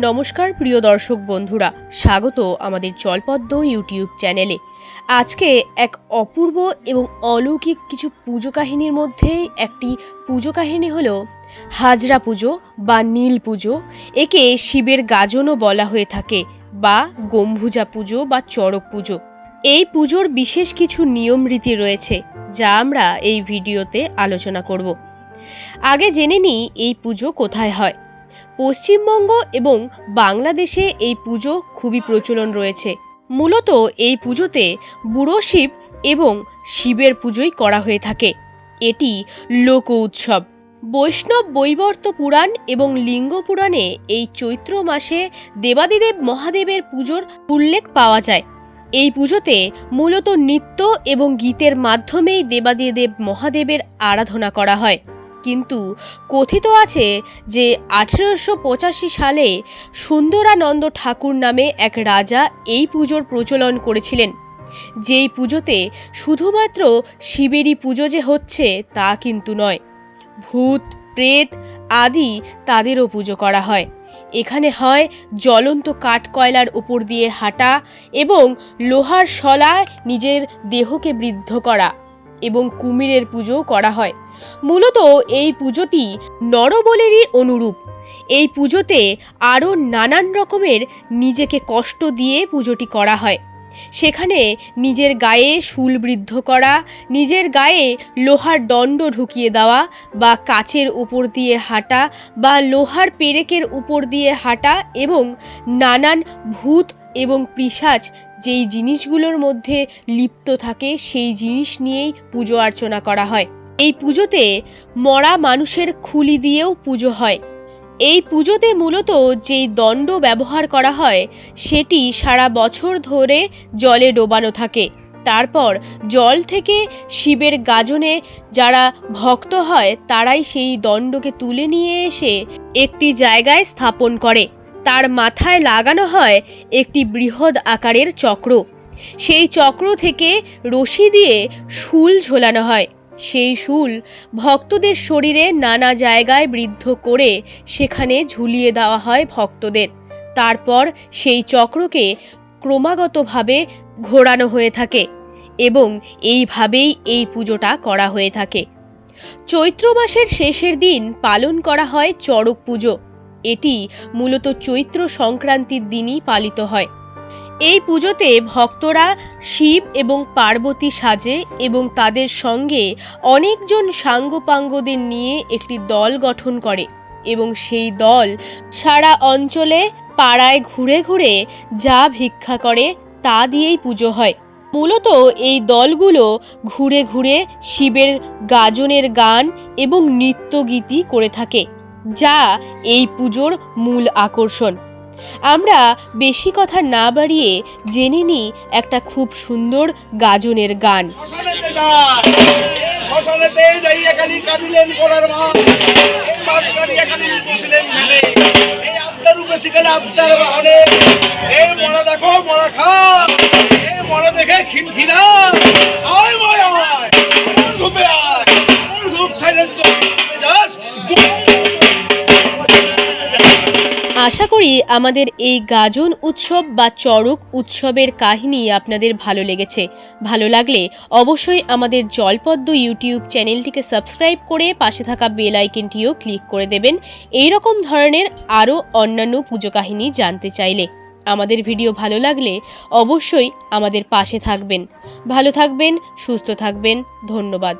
নমস্কার প্রিয় দর্শক বন্ধুরা, স্বাগত আমাদের জলপদ্ম ইউটিউব চ্যানেলে। আজকে এক অপূর্ব এবং অলৌকিক কিছু পুজো কাহিনীর মধ্যে একটি পুজো কাহিনী হলো হাজরা পুজো বা নীল পুজো। একে শিবের গাজনও বলা হয়ে থাকে বা গম্ভুজা পুজো বা চড়ক পুজো। এই পুজোর বিশেষ কিছু নিয়ম রীতি রয়েছে যা আমরা এই ভিডিওতে আলোচনা করব। আগে জেনে নিই এই পুজো কোথায় হয়। পশ্চিমবঙ্গ এবং বাংলাদেশে এই পুজো খুবই প্রচলন রয়েছে। মূলত এই পুজোতে বুড়ো শিব এবং শিবের পুজোই করা হয়ে থাকে। এটি লোক উৎসব। বৈষ্ণব বৈবর্ত পুরাণ এবং লিঙ্গ পুরাণে এই চৈত্র মাসে দেবাদিদেব মহাদেবের পুজোর উল্লেখ পাওয়া যায়। এই পুজোতে মূলত নৃত্য এবং গীতের মাধ্যমেই দেবাদিদেব মহাদেবের আরাধনা করা হয়। কিন্তু কথিত আছে যে আঠেরোশো পঁচাশি সালে সুন্দরানন্দ ঠাকুর নামে এক রাজা এই পুজোর প্রচলন করেছিলেন। যেই পুজোতে শুধুমাত্র শিবেরই পুজো যে হচ্ছে তা কিন্তু নয়, ভূত, প্রেত আদি তাদেরও পুজো করা হয়। এখানে হয় জ্বলন্ত কাঠ কয়লার উপর দিয়ে হাঁটা এবং লোহার শলায় নিজের দেহকে বৃদ্ধ করা এবং কুমিরের পুজোও করা হয়। মূলত এই পুজোটি নরবলেরই অনুরূপ। এই পুজোতে আরও নানান রকমের নিজেকে কষ্ট দিয়ে পুজোটি করা হয়। সেখানে নিজের গায়ে শুল বৃদ্ধ করা, নিজের গায়ে লোহার দণ্ড ঢুকিয়ে দেওয়া বা কাচের উপর দিয়ে হাঁটা বা লোহার পেরেকের উপর দিয়ে হাঁটা এবং নানান ভূত এবং পিশাচ যেই জিনিসগুলোর মধ্যে লিপ্ত থাকে সেই জিনিস নিয়েই পুজো অর্চনা করা হয়। এই পুজোতে মরা মানুষের খুলি দিয়েও পুজো হয়। এই পুজোতে মূলত যেই দণ্ড ব্যবহার করা হয়, সেটি সারা বছর ধরে জলে ডোবানো থাকে। তারপর জল থেকে শিবের গাজনে যারা ভক্ত হয়, তারাই সেই দণ্ডকে তুলে নিয়ে এসে একটি জায়গায় স্থাপন করে। তার মাথায় লাগানো হয় একটি বৃহৎ আকারের চক্র। সেই চক্র থেকে রশি দিয়ে শুল ঝোলানো হয়। সেই শুল ভক্তদের শরীরে নানা জায়গায় বৃদ্ধ করে সেখানে ঝুলিয়ে দেওয়া হয় ভক্তদের। তারপর সেই চক্রকে ক্রমাগতভাবে ঘোরানো হয়ে থাকে এবং এইভাবেই এই পুজোটা করা হয়ে থাকে। চৈত্র মাসের শেষের দিন পালন করা হয় চড়ক পুজো। এটি মূলত চৈত্র সংক্রান্তির দিনই পালিত হয়। এই পুজোতে ভক্তরা শিব এবং পার্বতী সাজে এবং তাদের সঙ্গে অনেকজন সাঙ্গপাঙ্গদের নিয়ে একটি দল গঠন করে এবং সেই দল সারা অঞ্চলে পাড়ায় ঘুরে ঘুরে যা ভিক্ষা করে তা দিয়েই পুজো হয়। মূলত এই দলগুলো ঘুরে ঘুরে শিবের গাজনের গান এবং নৃত্যগীতি করে থাকে, যা এই পুজোর মূল আকর্ষণ। আমরা বেশি কথা না বাড়িয়ে জেনে নিই একটা খুব সুন্দর গাজনের গান। দেখো, মরা খা। মরা দেখে খিনখিনা। ময়। আশা করি আমাদের এই গাজন উৎসব বা চড়ক উৎসবের কাহিনী আপনাদের ভালো লেগেছে। ভালো লাগলে অবশ্যই আমাদের জলপদ্ম ইউটিউব চ্যানেলটিকে সাবস্ক্রাইব করে পাশে থাকা বেল আইকনটিও ক্লিক করে দেবেন। এই রকম ধরনের আরও অন্যান্য পুজো কাহিনী জানতে চাইলে। আমাদের ভিডিও ভালো লাগলে অবশ্যই আমাদের পাশে থাকবেন। ভালো থাকবেন, সুস্থ থাকবেন। ধন্যবাদ।